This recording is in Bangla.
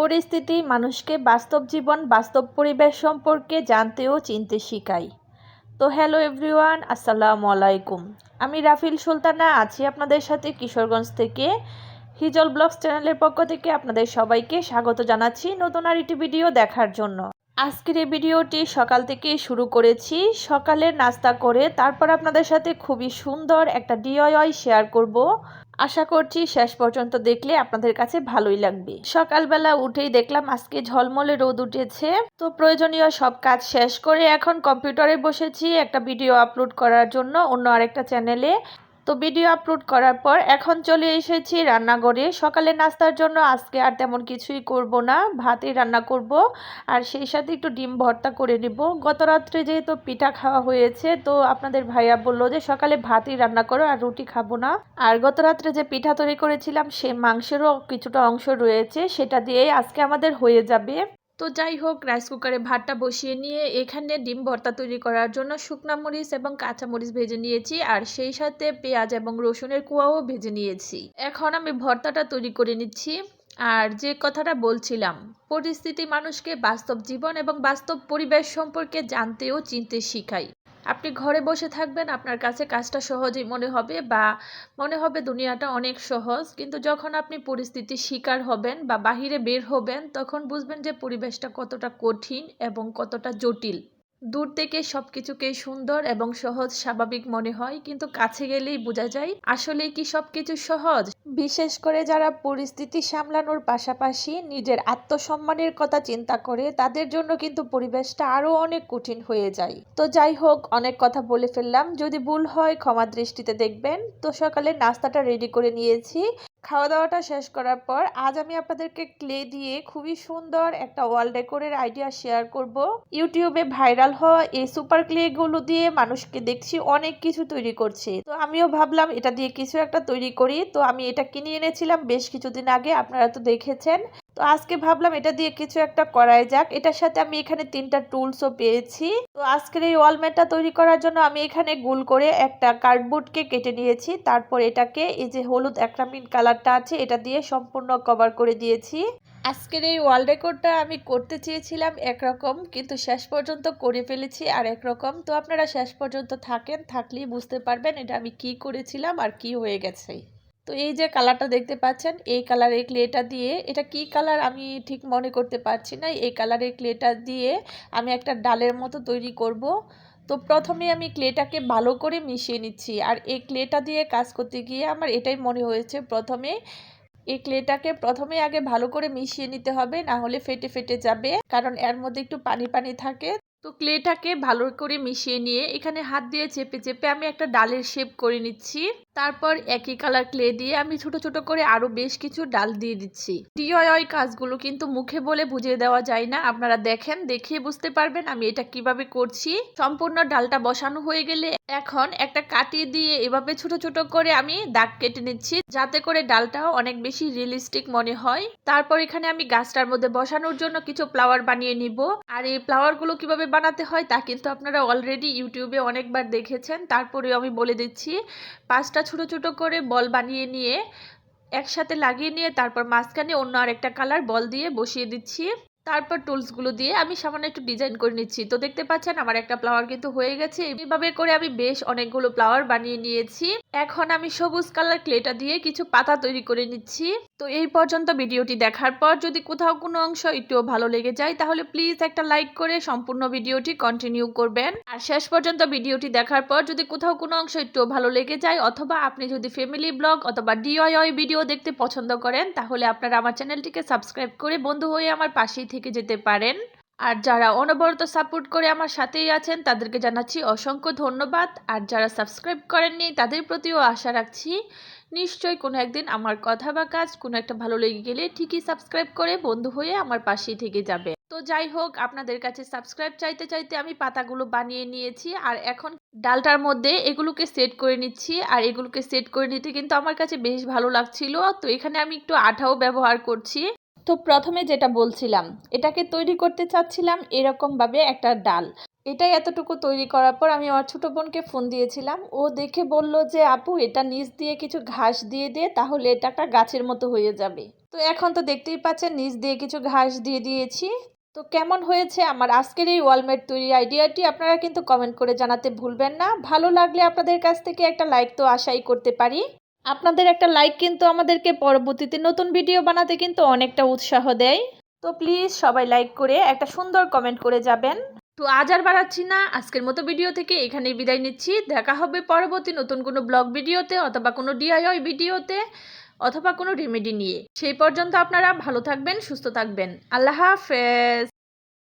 পরিস্থিতি মানুষকে বাস্তব জীবন, বাস্তব পরিবেশ সম্পর্কে জানতে ও চিনতে শেখায়। তো হ্যালো এভরিওয়ান আসসালামু আলাইকুম। আমি রাফিল সুলতানা, আছি আপনাদের সাথে কিশোরগঞ্জ থেকে। হিজল ব্লগস চ্যানেলের পক্ষ থেকে আপনাদের সবাইকে স্বাগত জানাচ্ছি নতুন আর একটি ভিডিও দেখার জন্য। আজকের এই ভিডিওটি সকাল থেকে শুরু করেছি। সকালের নাস্তা করে তারপর আপনাদের সাথে খুবই সুন্দর একটা ডিআইওয়াই শেয়ার করব। আশা করছি শেষ পর্যন্ত দেখলে আপনাদের কাছে ভালোই লাগবে। সকালবেলা উঠেই দেখলাম আজকে ঝলমলে রোদ উঠেছে। তো প্রয়োজনীয় সব কাজ শেষ করে এখন কম্পিউটারে বসেছি, একটা ভিডিও আপলোড করার জন্য অন্য আরেকটা চ্যানেলে। তো ভিডিও আপলোড করার পর এখন চলে এসেছি রান্নাঘরে। সকালে নাস্তার জন্য আজকে আর তেমন কিছুই করব না, ভাতই রান্না করব আর সেই সাথে একটু ডিম ভর্তা করে নেব। গত রাত্রে যেহেতু পিঠা খাওয়া হয়েছে, তো আপনাদের ভাইয়া বলল যে সকালে ভাতই রান্না করো আর রুটি খাব না। আর গত রাত্রে যে পিঠা তৈরি করেছিলাম, সে মাংসেরও কিছুটা অংশ রয়েছে, সেটা দিয়েই আজকে আমাদের হয়ে যাবে। তো যাই হোক রাইস কুকারে ভাতটা বসিয়ে নিয়ে এখানে ডিম ভর্তা তৈরি করার জন্য শুকনা মরিচ এবং কাঁচা মরিচ ভেজে নিয়েছি আর সেই সাথে পেঁয়াজ এবং রসুনের কুয়াও ভেজে নিয়েছি। এখন আমি ভর্তাটা তৈরি করে নিচ্ছি। আর যে কথাটা বলছিলাম, পরিস্থিতি মানুষকে বাস্তব জীবন এবং বাস্তব পরিবেশ সম্পর্কে জানতে ও চিনতে শিখায়। আপনি ঘরে বসে থাকবেন, আপনার কাছে কাজটা সহজেই মনে হবে বা মনে হবে দুনিয়াটা অনেক সহজ। কিন্তু যখন আপনি পরিস্থিতির শিকার হবেন বা বাহিরে বের হবেন, তখন বুঝবেন যে পরিবেশটা কতটা কঠিন এবং কতটা জটিল। দূর থেকে সব সবকিছুকেই সুন্দর এবং সহজ, স্বাভাবিক মনে হয়। কিন্তু কাছে গেলেই বোঝা যায় আসলে কি সবকিছু সহজ? বিশেষ করে যারা পরিস্থিতি সামলানোর পাশাপাশি নিজের আত্মসম্মানের কথা চিন্তা করে, তাদের জন্য কিন্তু পরিবেশটা আরও অনেক কঠিন হয়ে যায়। তো যাই হোক, অনেক কথা বলে ফেললাম। যদি ভুল হয়, ক্ষমা দৃষ্টিতে দেখবেন। তো সকালে নাস্তাটা রেডি করে নিয়েছি। খাওয়া দাওয়াটা শেষ করার পর আজ আমি আপনাদেরকে ক্লে দিয়ে খুবই সুন্দর একটা ওয়াল ডেকোরের আইডিয়া শেয়ার করব। ইউটিউবে ভাইরাল হওয়া এই সুপার ক্লে গুলো দিয়ে মানুষকে দেখছি অনেক কিছু তৈরি করছে। তো আমিও ভাবলাম এটা দিয়ে কিছু একটা তৈরি করি। তো আমি এটা কিনে এনেছিলাম বেশ কিছুদিন আগে, আপনারা তো দেখেছেন। তো আজকে ভাবলাম এটা দিয়ে কিছু একটা করাই যাক। এটার সাথে আমি এখানে তিনটা টুলসও পেয়েছি। তো আজকের এই ওয়ালমেটটা তৈরি করার জন্য আমি এখানে গোল করে একটা কার্ডবোর্ডকে কেটে নিয়েছি। তারপর এটাকে এই যে হলুদ অ্যাক্রামিন কালারটা আছে, এটা দিয়ে সম্পূর্ণ কভার করে দিয়েছি। আজকের এই ওয়াল রেকর্ডটা আমি করতে চেয়েছিলাম একরকম, কিন্তু শেষ পর্যন্ত করে ফেলেছি আর একরকম। তো আপনারা শেষ পর্যন্ত থাকেন, থাকলেই বুঝতে পারবেন এটা আমি কি করেছিলাম আর কি হয়ে গেছে। তো এই যে কালারটা দেখতে পাচ্ছেন, এই কালারের ক্লেটা দিয়ে, এটা কি কালার আমি ঠিক মনে করতে পারছি না, এই কালারের ক্লেটা দিয়ে আমি একটা ডালের মতো তৈরি করব। তো প্রথমে আমি ক্লেটাকে ভালো করে মিশিয়ে নিচ্ছি, আর এই ক্লেটা দিয়ে কাজ করতে গিয়ে আমার এটাই মনে হয়েছে প্রথমে। এই ক্লেটাকে প্রথমে আগে ভালো করে মিশিয়ে নিতে হবে, না হলে ফেটে ফেটে যাবে, কারণ এর মধ্যে একটু পানি পানি থাকে। তো ক্লেটাকে ভালো করে মিশিয়ে নিয়ে এখানে হাত দিয়ে চেপে চেপে আমি একটা ডালের শেপ করে নিচ্ছি। তারপর একই কালার ক্লে দিয়ে আমি ছোট ছোট করে আরও বেশ কিছু ডাল দিয়ে দিচ্ছি। ডিওয়াই কাজগুলো কিন্তু মুখে বলে বুঝিয়ে দেওয়া যায় না, আপনারা দেখেন, দেখিয়ে বুঝতে পারবেন আমি এটা কীভাবে করছি। সম্পূর্ণ ডালটা বসানো হয়ে গেলে এখন একটা কাটি দিয়ে এভাবে ছোট ছোট করে আমি দাগ কেটে নিচ্ছি, যাতে করে ডালটাও অনেক বেশি রিয়েলিস্টিক মনে হয়। তারপর এখানে আমি গাছটার মধ্যে বসানোর জন্য কিছু ফ্লাওয়ার বানিয়ে নিব। আর এই ফ্লাওয়ারগুলো কীভাবে বানাতে হয় তা কিন্তু আপনারা অলরেডি ইউটিউবে অনেকবার দেখেছেন। তারপরেও আমি বলে দিচ্ছি, পাঁচটা ছোট ছোট করে বল বানিয়ে নিয়ে একসাথে লাগিয়ে নিয়ে তারপর মাঝখানে অন্য আরেকটা কালার বল দিয়ে বসিয়ে দিচ্ছি। তারপর টুলসগুলো দিয়ে আমি সামান্য একটু ডিজাইন করে নিচ্ছি। তো দেখতে পাচ্ছেন আমার একটা ফ্লাওয়ার কিন্তু হয়ে গেছে। এইভাবে করে আমি বেশ অনেকগুলো ফ্লাওয়ার বানিয়ে নিয়েছি। এখন আমি সবুজ কালার ক্লেটা দিয়ে কিছু পাতা তৈরি করে নিচ্ছি। তো এই পর্যন্ত ভিডিওটি দেখার পর যদি কোথাও কোনো অংশ একটুও ভালো লেগে যায়, তাহলে প্লিজ একটা লাইক করে সম্পূর্ণ ভিডিওটি কন্টিনিউ করবেন। আর শেষ পর্যন্ত ভিডিওটি দেখার পর যদি কোথাও কোনো অংশ একটুও ভালো লেগে যায়, অথবা আপনি যদি ফ্যামিলি ব্লগ অথবা ডিআইওয়াই ভিডিও দেখতে পছন্দ করেন, তাহলে আপনারা আমার চ্যানেলটিকে সাবস্ক্রাইব করে বন্ধু হয়ে আমার পাশেই থেকে যেতে পারেন। আর যারা অনবরত সাপোর্ট করে আমার সাথেই আছেন, তাদেরকে জানাচ্ছি অসংখ্য ধন্যবাদ। আর যারা সাবস্ক্রাইব করেননি, তাদের প্রতিও আশা রাখছি, নিশ্চয়ই কোনো একদিন আমার কথা বা কাজ কোনো একটা ভালো লেগে গেলে ঠিকই সাবস্ক্রাইব করে বন্ধু হয়ে আমার পাশেই থেকে যাবে। তো যাই হোক, আপনাদের কাছে সাবস্ক্রাইব চাইতে চাইতে আমি পাতাগুলো বানিয়ে নিয়েছি। আর এখন ডালটার মধ্যে এগুলোকে সেট করে নিচ্ছি। আর এগুলোকে সেট করে নিতে কিন্তু আমার কাছে বেশ ভালো লাগছিল। তো এখানে আমি একটু আঠাও ব্যবহার করছি। তো প্রথমে যেটা বলছিলাম, এটাকে তৈরি করতে চাচ্ছিলাম এরকমভাবে একটা ডাল। এটাই এতটুকু তৈরি করার পর আমি আমার ছোটো বোনকে ফোন দিয়েছিলাম। ও দেখে বলল যে, আপু, এটা নিচ দিয়ে কিছু ঘাস দিয়ে দিয়ে তাহলে এটা একটা গাছের মতো হয়ে যাবে। তো এখন তো দেখতেই পাচ্ছেন, নিচ দিয়ে কিছু ঘাস দিয়ে দিয়েছি। তো কেমন হয়েছে আমার আজকের এই ওয়ালমেট তৈরি আইডিয়াটি আপনারা কিন্তু কমেন্ট করে জানাতে ভুলবেন না। ভালো লাগলে আপনাদের কাছ থেকে একটা লাইক তো আশাই করতে পারি। আপনাদের একটা লাইক কিন্তু আমাদেরকে পরবর্তীতে নতুন ভিডিও বানাতে কিন্তু অনেকটা উৎসাহ দেয়। তো প্লিজ সবাই লাইক করে একটা সুন্দর কমেন্ট করে যাবেন। তো আজ আর বাড়াচ্ছি না আজকের মতো ভিডিও থেকে এখানেই বিদায় নিচ্ছি। দেখা হবে পরবর্তী নতুন কোনো ব্লগ ভিডিওতে অথবা কোনো ডিআইওয়াই ভিডিওতে অথবা কোনো রেমেডি নিয়ে। সেই পর্যন্ত আপনারা ভালো থাকবেন সুস্থ থাকবেন। আল্লাহ হাফেজ।